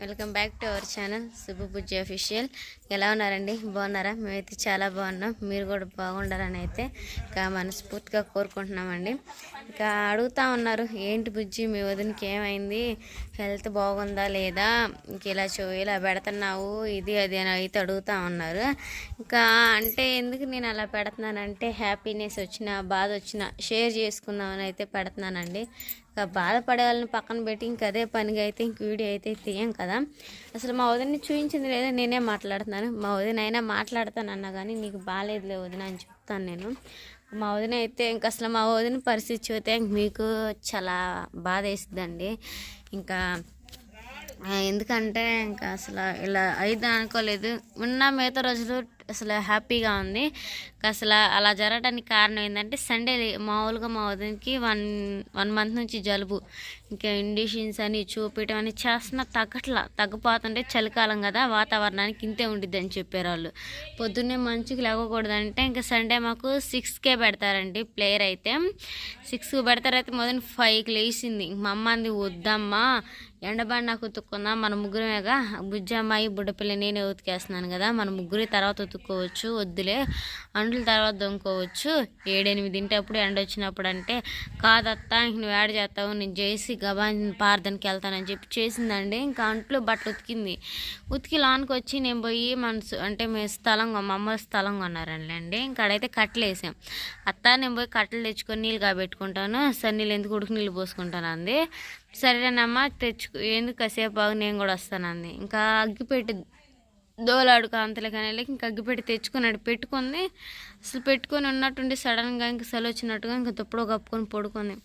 Welcome back to our channel Subbu Bujji official ఎలా ఉన్నారండి? బాగున్నారా? మేమైతే చాలా బాగున్నాం. మీరు కూడా బాగుండాలని అయితే ఇంకా మనస్ఫూర్తిగా కోరుకుంటున్నామండి. ఇంకా అడుగుతా ఉన్నారు ఏంటి బుజ్జి మీ వదినకి ఏమైంది? హెల్త్ బాగుందా లేదా? ఇంక ఇలా చూ ఇలా పెడుతున్నావు ఇది అది అని అయితే అడుగుతా ఉన్నారు. ఇంకా అంటే ఎందుకు నేను అలా పెడుతున్నానంటే హ్యాపీనెస్ వచ్చిన బాధ వచ్చిన షేర్ చేసుకుందామని అయితే పెడుతున్నానండి. ఇంకా బాధపడే వాళ్ళని పక్కన పెట్టి ఇంక అదే పనిగా అయితే ఇంక వీడియో అయితే తీయం కదా. అసలు మా వదిన చూపించింది లేదా నేనే మాట్లాడుతున్నాను. మా వదిన అయినా మాట్లాడతానన్నా కానీ నీకు బాగాలేదులే వదిన అని చెప్తాను నేను. మా వదిన అయితే ఇంక అసలు మా వదిన పరిస్థితి చూస్తే ఇంక మీకు చాలా బాధ వేస్తుందండి ఇంకా ఎందుకంటే ఇంకా అసలు ఇలా అయితే అనుకోలేదు. ఉన్న మిగతా రోజులు అసలు హ్యాపీగా ఉంది. ఇంకా అసలు అలా జరగడానికి కారణం ఏంటంటే సండే మామూలుగా మా వదినకి వన్ వన్ మంత్ నుంచి జలుబు. ఇంకా ఇండిషన్స్ అని చూపించడం అని చేస్తున్న తగ్గట్లా తగ్గిపోతుంటే చలికాలం కదా వాతావరణానికి ఇంతే ఉండిద్ది అని చెప్పారు వాళ్ళు పొద్దున్నే మంచుకి లేవకూడదంటే ఇంకా సండే మాకు సిక్స్కే పెడతారండి ప్లేయర్ అయితే. సిక్స్కి పెడతారైతే మొదటి ఫైవ్కి లేచింది. మా అమ్మ అంది వద్దమ్మా ఎండబండి నాకు ఉతుక్కుందా మన ముగ్గురమేగా బుజ్జమ్మాయి బుడ్డపిల్ల నేనే ఉతికేస్తున్నాను కదా మన ముగ్గురి తర్వాత ఉతుక్కోవచ్చు వద్దులే. అండ్ల తర్వాత దొంకోవచ్చు ఏడెనిమిదింటప్పుడు ఎండ వచ్చినప్పుడు అంటే కాదత్తా ఇంక నువ్వు యాడ్ చేస్తావు? నేను చేసి గబాన్ పార్దనికి వెళ్తానని చెప్పి చేసిందండి. ఇంకా అంట్లు బట్టలు ఉతికింది. ఉతికి లాన్కి వచ్చి నేను పోయి మనసు అంటే మేము స్థలం మా అమ్మ స్థలం కొన్నారండి ఇంకా ఇంకాడైతే కట్టలు వేసాం. అత్త నేను పోయి కట్టలు తెచ్చుకొని నీళ్ళు కాబెట్టుకుంటాను. సరే నీళ్ళు ఎందుకు ఉడికి నీళ్ళు పోసుకుంటాను అంది. సరేనమ్మా తెచ్చుకో. ఎందుకు కాసేపు బాగు నేను కూడా వస్తానంది. ఇంకా అగ్గిపెట్టి దోలాడు అంతలే కానీ ఇంకా అగ్గిపెట్టి తెచ్చుకున్నాడు పెట్టుకుంది. అసలు పెట్టుకొని ఉన్నట్టుండి సడన్గా ఇంకా సెలవు వచ్చినట్టుగా ఇంకా తప్పుడు కప్పుకొని పడుకుంది.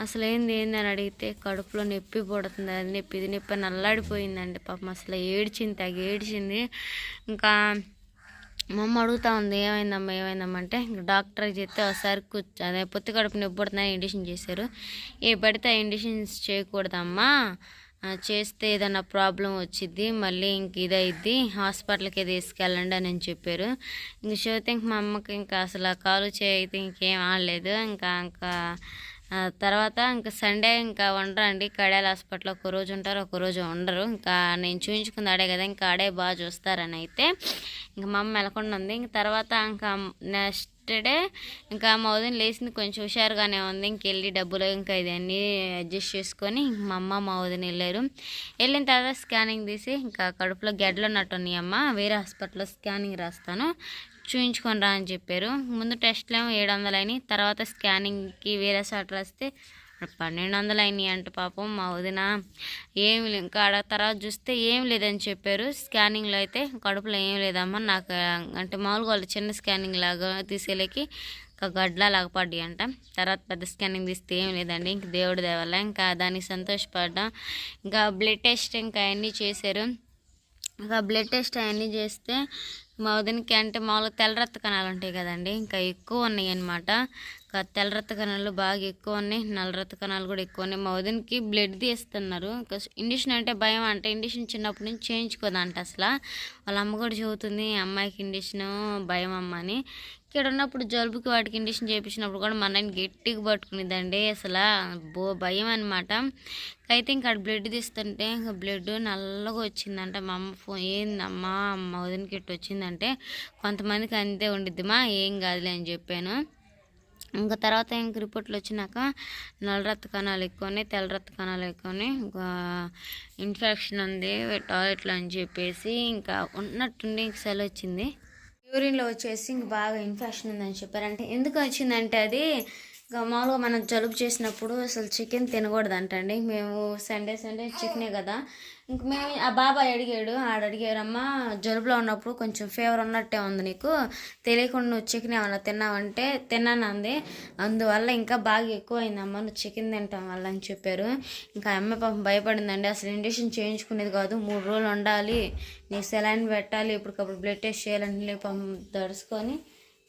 అసలు ఏంది ఏంది అని అడిగితే కడుపులో నొప్పి పడుతుంది అది నొప్పి ఇది నొప్పి నల్లాడిపోయిందండి పాపం అసలు ఏడ్చింది తెగ ఏడ్చింది. ఇంకా మా అమ్మ అడుగుతా ఉంది ఏమైందమ్మా ఏమైందమ్మంటే డాక్టర్ చెప్తే ఒకసారి కూర్చో అదే పొత్తి కడుపు నొప్పి పడుతుందని ఇండిషన్ చేశారు. ఏ పడితే ఇండిషన్స్ చేయకూడదమ్మా. చేస్తే ఏదైనా ప్రాబ్లం వచ్చిద్ది మళ్ళీ ఇంక ఇదైద్ది హాస్పిటల్కి తీసుకెళ్ళండి అని చెప్పారు. ఇంక చూస్తే ఇంక మా అమ్మకి ఇంకా అసలు కాలు చేయి ఇంకేం ఆడలేదు ఇంకా ఇంకా తర్వాత ఇంకా సండే ఇంకా ఉండరండి. కడాల హాస్పిటల్ ఒక రోజు ఉంటారు ఒక రోజు ఉండరు. ఇంకా నేను చూపించుకుంది ఆడే కదా ఇంకా ఆడే బాగా చూస్తారని అయితే ఇంకా మా అమ్మ వెళ్ళకుండా ఉంది. ఇంక తర్వాత ఇంకా నెక్స్ట్ డే ఇంకా మా వదిన లేచింది కొంచెం హుషారుగానే ఉంది. ఇంకెళ్ళి డబ్బులు ఇంకా ఇదన్నీ అడ్జస్ట్ చేసుకొని మా అమ్మ మా వదిన వెళ్ళారు. వెళ్ళిన తర్వాత స్కానింగ్ తీసి ఇంకా కడుపులో గెడ్లు ఉన్నట్టున్నాయి అమ్మ. వేరే హాస్పిటల్లో స్కానింగ్ రాస్తాను. చూయించుకొని రా అని చెప్పారు. ముందు టెస్ట్లు ఏమో ఏడు వందలు అయినాయి తర్వాత స్కానింగ్కి వేరే సాట్ రాస్తే పన్నెండు వందలు అయినాయి అంట పాపం మా వదిన. ఏమి ఇంకా తర్వాత చూస్తే ఏం లేదని చెప్పారు. స్కానింగ్లో అయితే కడుపులో ఏం లేదమ్మా నాకు అంటే మామూలుగా వాళ్ళు చిన్న స్కానింగ్ లాగా తీసేలేకి ఇంకా గడ్లా లాగపడ్డాయి అంట. తర్వాత పెద్ద స్కానింగ్ తీస్తే ఏం లేదండి ఇంక దేవుడి దేవల్ల. ఇంకా దానికి సంతోషపడ్డాం. ఇంకా బ్లడ్ టెస్ట్ ఇంకా అవన్నీ చేశారు. ఇంకా బ్లడ్ టెస్ట్ అవన్నీ చేస్తే మా వదినకి అంటే మామూలుగా తెల్లరత్త కణాలు ఉంటాయి కదండి ఇంకా ఎక్కువ ఉన్నాయి అనమాట ఇంకా తెల్ల కణాలు బాగా ఎక్కువ ఉన్నాయి నల్లరత్త కణాలు కూడా ఎక్కువ ఉన్నాయి. మా వదినకి బ్లడ్ తీస్తున్నారు. ఇంకా ఇండిషన్ అంటే భయం అంటే ఇండిషన్ చిన్నప్పటి నుంచి చేయించుకోదంట అసలు. వాళ్ళ అమ్మ కూడా చెబుతుంది అమ్మాయికి ఇండిషన్ భయం అమ్మ అని. ఇక్కడ ఉన్నప్పుడు జలుబుకి వాటికి ఇండిషన్ చేయించినప్పుడు కూడా మన నాయన గట్టిగా పట్టుకునేదండి అసలు. బో భయం అనమాట అయితే ఇంకా బ్లడ్ తీస్తుంటే ఇంకా బ్లడ్ నల్లగా వచ్చిందంట. మా అమ్మ ఫోన్ ఏందమ్మా మా వదినకి ఇట్టు వచ్చిందంటే కొంతమందికి అంతే ఉండిద్దిమా ఏం కాదులే అని చెప్పాను. ఇంకా తర్వాత ఇంక రిపోర్ట్లు వచ్చినాక నల్ల రక్త కణాలు ఎక్కువని తెల్ల రక్త కణాలు ఎక్కువని ఇంకా ఇన్ఫెక్షన్ ఉంది టాయిలెట్లు అని చెప్పేసి ఇంకా ఉన్నట్టుండి ఇంక సెల్ వచ్చింది. యూరిన్లో వచ్చేసి ఇంక బాగా ఇన్ఫెక్షన్ ఉందని చెప్పారు. అంటే ఎందుకు వచ్చిందంటే అది మామూలుగా మనం జలుబు చేసినప్పుడు అసలు చికెన్ తినకూడదంటండి. మేము సండే సండే చికెనే కదా. ఇంక మేము ఆ బాబాయ్ అడిగాడు ఆడ అడిగారమ్మా జలుబులో ఉన్నప్పుడు కొంచెం ఫీవర్ ఉన్నట్టే ఉంది నీకు. తెలియకుండా నువ్వు చికెన్ ఏమన్నా తిన్నావంటే తిన్నాను అంది అందువల్ల ఇంకా బాగా ఎక్కువ నువ్వు చికెన్ తింటాం వల్ల అని చెప్పారు. ఇంకా అమ్మ అమ్మాయి పాపం భయపడిందండి. అసలు ఇండక్షన్ చేయించుకునేది కాదు మూడు రోజులు ఉండాలి. నీకు సెలైన్ పెట్టాలి ఇప్పటికప్పుడు బ్లడ్ టెస్ట్ చేయాలని పాపం దడుచుకొని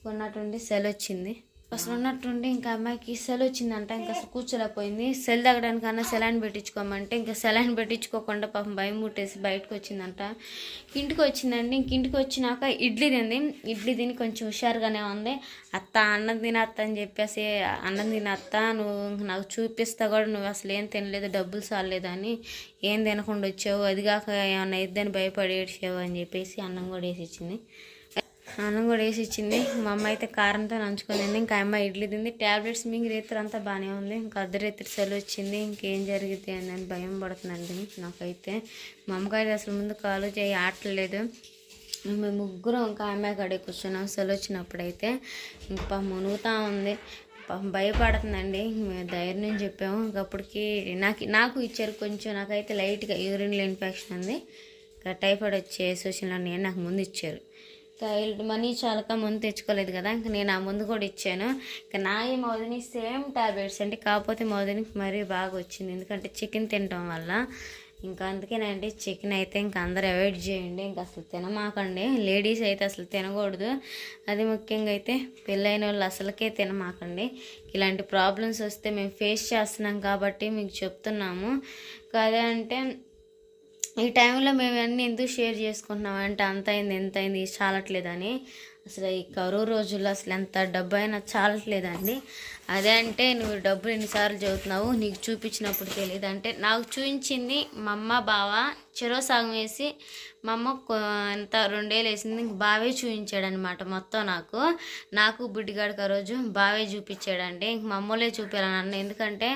ఉన్నట్టుండి సెల్ వచ్చింది అసలు ఉన్నట్టుండి ఇంకా అమ్మాయికి సెల్ వచ్చిందంట ఇంకా అసలు కూర్చోలేకపోయింది. సెల్ తగ్గడానికన్నా సెలైన్ పెట్టించుకోమంటే ఇంకా సెలైన్ పెట్టించుకోకుండా పాపం భయం ముట్టేసి బయటకు వచ్చిందంట. ఇంటికి వచ్చిందండి. ఇంక ఇంటికి వచ్చినాక ఇడ్లీ తింది. ఇడ్లీ తిని కొంచెం హుషారుగానే ఉంది. అత్త అన్నం తిన అత్త అని చెప్పేసి అన్నం తిన అత్త నువ్వు నాకు చూపిస్తా కూడా నువ్వు అసలు ఏం తినలేదు డబ్బులు సాలేదు అని. ఏం తినకుండా వచ్చావు? అది కాక ఏమన్నా ఇద్దని భయపడి ఏడ్చావు అని చెప్పేసి అన్నం కూడా వేసి ఇచ్చింది. అన్నం కూడా వేసి ఇచ్చింది. మా అమ్మ అయితే కారంతో నంచుకుంది ఇంకా అమ్మ ఇడ్లీ తింది. ట్యాబ్లెట్స్ మీకు రేత్రి అంతా బాగానే ఉంది. ఇంకా అర్ధరేత్రి సెలవు వచ్చింది. ఇంకేం జరిగింది అని భయం పడుతుందండి నాకైతే మా అమ్మకైతే అసలు ముందు కాలు చేయి ఆటలేదు. మేము ముగ్గురం ఇంకా అమ్మాయి కాడే కూర్చున్నాం. సెలవు వచ్చినప్పుడైతే ఇంకా మునుగుతూ ఉంది. భయపడుతుందండి. మేము ధైర్యం చెప్పాము. ఇంకప్పటికి నాకు నాకు ఇచ్చారు కొంచెం. నాకైతే లైట్గా యూరిన్లో ఇన్ఫెక్షన్ ఉంది. ఇంకా టైఫాయిడ్ వచ్చే సూచనలు అన్నీ నాకు ముందు ఇచ్చారు. ఇంకా మనీ చాలక ముందు తెచ్చుకోలేదు కదా ఇంకా నేను ఆ ముందు కూడా ఇచ్చాను. ఇంకా నా ఈ మోదిని సేమ్ టాబ్లెట్స్ అంటే కాకపోతే మోదినికి మరీ బాగా వచ్చింది. ఎందుకంటే చికెన్ తినటం వల్ల. ఇంకా అందుకేనండి చికెన్ అయితే ఇంకా అందరు అవాయిడ్ చేయండి ఇంకా అసలు తినమాకండి. లేడీస్ అయితే అసలు తినకూడదు. అది ముఖ్యంగా అయితే పెళ్ళైన వాళ్ళు అసలుకే తినమాకండి. ఇలాంటి ప్రాబ్లమ్స్ వస్తే మేము ఫేస్ చేస్తున్నాం కాబట్టి మీకు చెప్తున్నాము. అదే అంటే ఈ టైంలో మేము అన్నీ ఎందుకు షేర్ చేసుకుంటున్నాం అంటే అంత అయింది ఎంత అయింది చాలట్లేదని. అసలు ఈ కరువు రోజుల్లో అసలు ఎంత డబ్బు అయినా చాలట్లేదండి. అదే అంటే నువ్వు డబ్బులు ఎన్నిసార్లు చదువుతున్నావు నీకు చూపించినప్పుడు తెలియదు అంటే నాకు చూపించింది మా అమ్మ బావ చెరో సగం వేసి మా అమ్మ ఎంత రెండేళ్ళు వేసింది బావే చూపించాడనమాట మొత్తం నాకు. నాకు బుడ్డిగాడికి ఆ రోజు బావే చూపించాడండి. ఇంక మా అమ్మలే అన్న ఎందుకంటే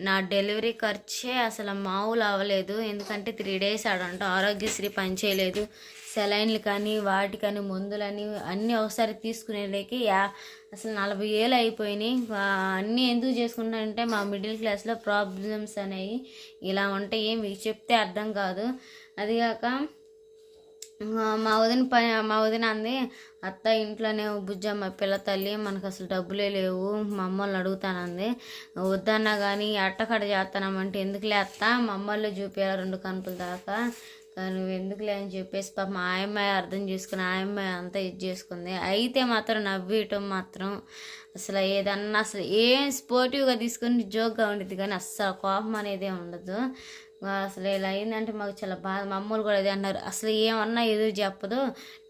నా డెలివరీ ఖర్చే అసలు మామూలు అవ్వలేదు. ఎందుకంటే త్రీ డేస్ ఆడంట. ఆరోగ్యశ్రీ పనిచేయలేదు సెలైన్లు కానీ వాటికని మందులని అన్నీ ఒకసారి తీసుకునేలేకి యా అసలు నలభై ఏళ్ళు అయిపోయినాయి. అన్నీ ఎందుకు చేసుకుంటానంటే మా మిడిల్ క్లాస్లో ప్రాబ్లమ్స్ అనేవి ఇలా ఉంటాయి. మీకు చెప్తే అర్థం కాదు. అదిగాక మా వదిన ప మా వదిన అంది అత్త ఇంట్లోనే బుజ్జమ్మ పిల్ల తల్లి మనకు అసలు డబ్బులే లేవు మా అమ్మల్ని అడుగుతానంది వద్దన్నా కానీ అట్టకడ చేస్తానమంటే ఎందుకులే అత్త? మా అమ్మల్లో చూపించాలి రెండు కనుపుల దాకా. నువ్వు ఎందుకులే అని చెప్పేసి పాప మా అమ్మాయి అర్థం చేసుకుని ఆ అమ్మాయి అంతా ఇది చేసుకుంది. అయితే మాత్రం నవ్వేయటం మాత్రం అసలు ఏదన్నా అసలు ఏం స్పోర్టివ్గా తీసుకుని జోక్గా ఉండేది కానీ అస్సలు కోపం అనేది ఉండదు. అసలు ఇలా అయిందంటే మాకు చాలా బాధ. మా అమ్మలు కూడా అదే అన్నారు. అసలు ఏమన్నా ఎదురు చెప్పదు.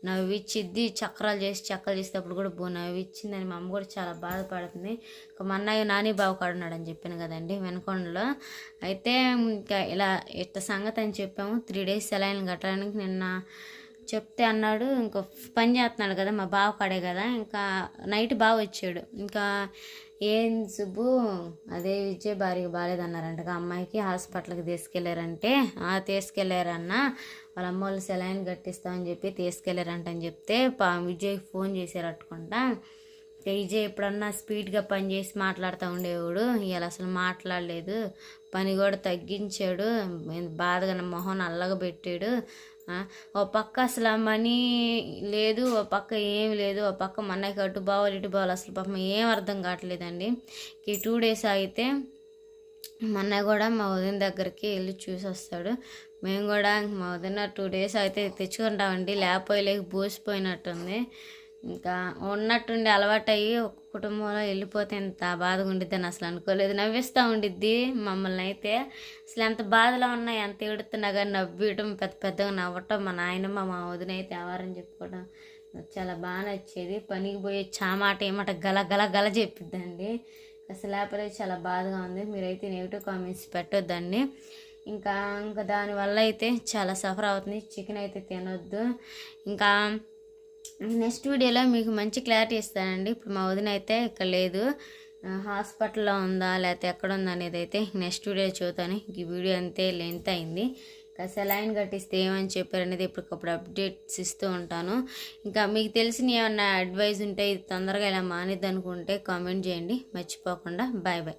నవ్విచ్చిద్ది. చక్రాలు చేసి చక్కలు చేసేటప్పుడు కూడా బో నవ్విచ్చిందని మా అమ్మ కూడా చాలా బాధపడుతుంది. ఇంకా మా అన్నయ్య నాని బావ కాడున్నాడు అని చెప్పాను కదండి వెనకొండలో. అయితే ఇంకా ఇలా ఇట్ట సంగతి అని చెప్పాము. త్రీ డేస్ సెలైన్ కట్టడానికి నిన్న చెప్తే అన్నాడు. ఇంకో పని చేస్తున్నాడు కదా మా బావ కాడే కదా. ఇంకా నైట్ బాగా వచ్చాడు. ఇంకా ఏం సుబ్బు అదే విజయ్ భార్యకి బాగాలేదన్నారంట అమ్మాయికి హాస్పిటల్కి తీసుకెళ్ళారంటే ఆ తీసుకెళ్ళారన్న. వాళ్ళ అమ్మ వాళ్ళు సెలైన్ కట్టిస్తామని చెప్పి తీసుకెళ్ళారంట అని చెప్తే పా విజయ్ ఫోన్ చేశారట్టుకుంటా. విజయ్ ఎప్పుడన్నా స్పీడ్గా పని చేసి మాట్లాడుతూ ఉండేవాడు. ఇలా అసలు మాట్లాడలేదు. పని కూడా తగ్గించాడు. బాధగా మొహం నల్లగా పెట్టాడు. ఓ పక్క అసలు ఆ మనీ లేదు ఓ పక్క ఏం లేదు ఓ పక్క మన్నకి అటు బావాలి ఇటు బావాలి. అసలు పాపం ఏం అర్థం కావట్లేదండి. ఈ టూ డేస్ అయితే మొన్న కూడా మా వదిన దగ్గరికి వెళ్ళి చూసి వస్తాడు. మేము కూడా మా వదిన టూ డేస్ అయితే తెచ్చుకుంటామండి. లేకపోయి లేక బోసిపోయినట్టుంది. ఇంకా ఉన్నట్టుండి అలవాటయ్యి ఒక కుటుంబంలో వెళ్ళిపోతే ఎంత బాధగా ఉండిద్దని అసలు అనుకోలేదు. నవ్విస్తూ ఉండిద్ది మమ్మల్ని అయితే. అసలు ఎంత బాధలో ఉన్నా ఎంత ఏడుతున్నా కానీ నవ్వేయడం పెద్ద పెద్దగా నవ్వటం మా నాయనమ్మ మా వదిన అయితే ఎవరని చెప్పుకోవడం చాలా బాగా నచ్చేది. పనికి పోయి చామాట ఏమాట గల గల గల చెప్పిద్దండి. అసలు లేకపోతే చాలా బాధగా ఉంది. మీరైతే నెగిటివ్ కామెంట్స్ పెట్టొద్దండి. ఇంకా ఇంకా దానివల్ల అయితే చాలా సఫర్ అవుతుంది. చికెన్ అయితే తినొద్దు. ఇంకా నెక్స్ట్ వీడియోలో మీకు మంచి క్లారిటీ ఇస్తానండి. ఇప్పుడు మా వదిన అయితే ఇక్కడ లేదు. హాస్పిటల్లో ఉందా లేకపోతే ఎక్కడ ఉందా అనేది అయితే నెక్స్ట్ వీడియో చూద్దాను ఈ వీడియో అంతే లెంత్ అయింది. ఇంకా సెలైన్ కట్టిస్తే ఏమని చెప్పారు అనేది ఇప్పటికప్పుడు అప్డేట్స్ ఇస్తూ ఉంటాను. ఇంకా మీకు తెలిసిన ఏమన్నా అడ్వైస్ ఉంటే ఇది తొందరగా ఇలా మానేద్ది అనుకుంటే కామెంట్ చేయండి. మర్చిపోకుండా. Bye bye.